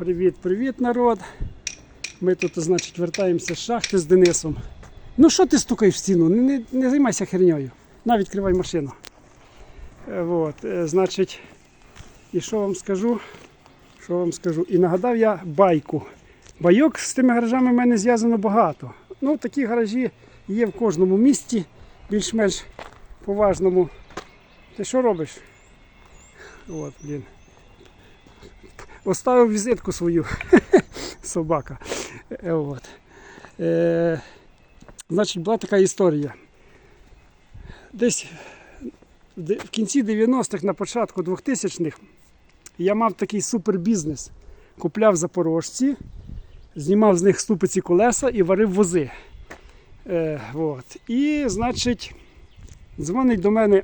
Привіт-привіт, народ. Ми тут, значить, вертаємося з шахти з Денисом. Ну що ти стукаєш в стіну? Не, не, займайся херньою. На, відкривай машину. Е, Вот, е, значить, і що вам скажу? Що вам скажу? І нагадав я байку. Байок з тими гаражами в мене зв'язано багато. Ну, такі гаражі є в кожному місті, більш-менш поважному. Ти що робиш? От, блін. Оставив візитку свою собака. Е, От. Е, значить, була така історія. Десь в кінці 90-х, на початку 2000-х я мав такий супербізнес. Купляв запорожці, знімав з них ступиці колеса і варив вози. Е, от. І, значить, дзвонить до мене,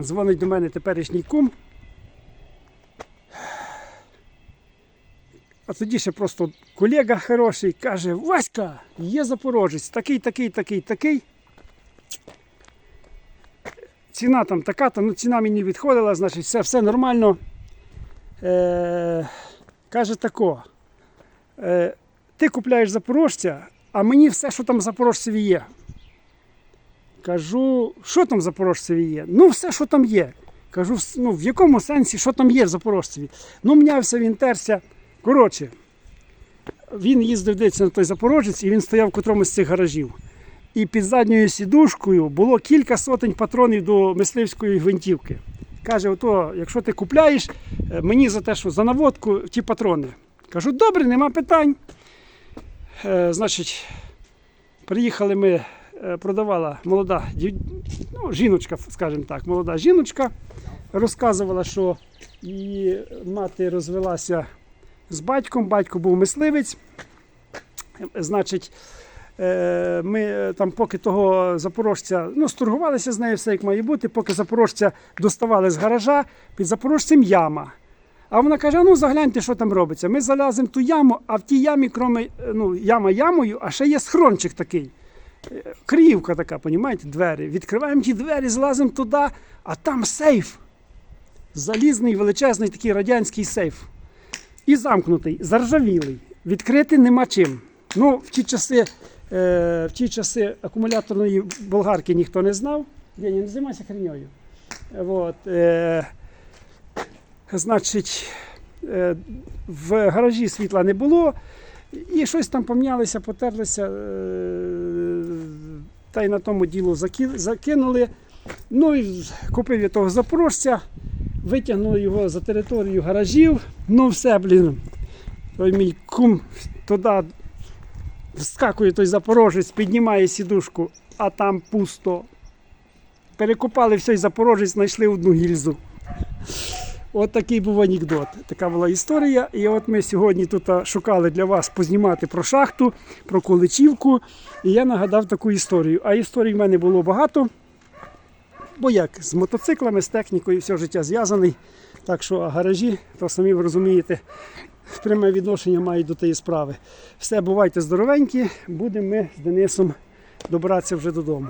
дзвонить до мене теперішній кум. А тоді ще просто колега хороший каже: Васька, є запорожець, такий, такий, такий, такий. Ціна там така, то ну, ціна мені відходила, значить, все, все нормально. Е, каже тако. Е, ти купляєш запорожця, а мені все, що там в запорожцеві є. Кажу, що там в запорожцеві є? Ну, все, що там є. Кажу, ну, в якому сенсі, що там є в запорожцеві? Ну, мнявся він терся. Коротше, він їздив десь на той запорожець і він стояв в котромусь з цих гаражів. І під задньою сідушкою було кілька сотень патронів до мисливської гвинтівки. Каже, ото, якщо ти купляєш, е, мені за те, що за наводку ті патрони. Кажу, добре, нема питань. Е, значить, приїхали ми, е, продавала молода ну, жіночка, скажімо так, молода жіночка, розказувала, що її мати розвелася з батьком, батько був мисливець. Значить, е, ми е, там поки того запорожця, ну, сторгувалися з нею все як має бути, поки запорожця доставали з гаража, під запорожцем яма. А вона каже: ну загляньте, що там робиться. Ми залазимо ту яму, а в тій ямі, кроме, ну, яма ямою, а ще є схрончик такий. Е, Криївка така, понімаєте, двері. Відкриваємо ті двері, злазимо туди, а там сейф. Залізний, величезний такий радянський сейф. І замкнутий, заржавілий. Відкрити нема чим. Ну, в ті часи, е, в ті часи акумуляторної болгарки ніхто не знав. Я не займайся херньою. Вот, е, значить, е, в гаражі світла не було, і щось там помнялися, потерлися, е, та й на тому діло закинули. Ну і купив я того запорожця, витягнули його за територію гаражів. Ну все, блін. Той мій кум туди вскакує той запорожець, піднімає сідушку, а там пусто. Перекопали все, і запорожець знайшли одну гільзу. От такий був анекдот. Така була історія. І от ми сьогодні тут шукали для вас познімати про шахту, про Количівку. І я нагадав таку історію. А історій в мене було багато. Бо як з мотоциклами, з технікою все життя зв'язаний. Так що гаражі, то самі ви розумієте, пряме відношення мають до тієї справи. Все, бувайте здоровенькі, будемо ми з Денисом добратися вже додому.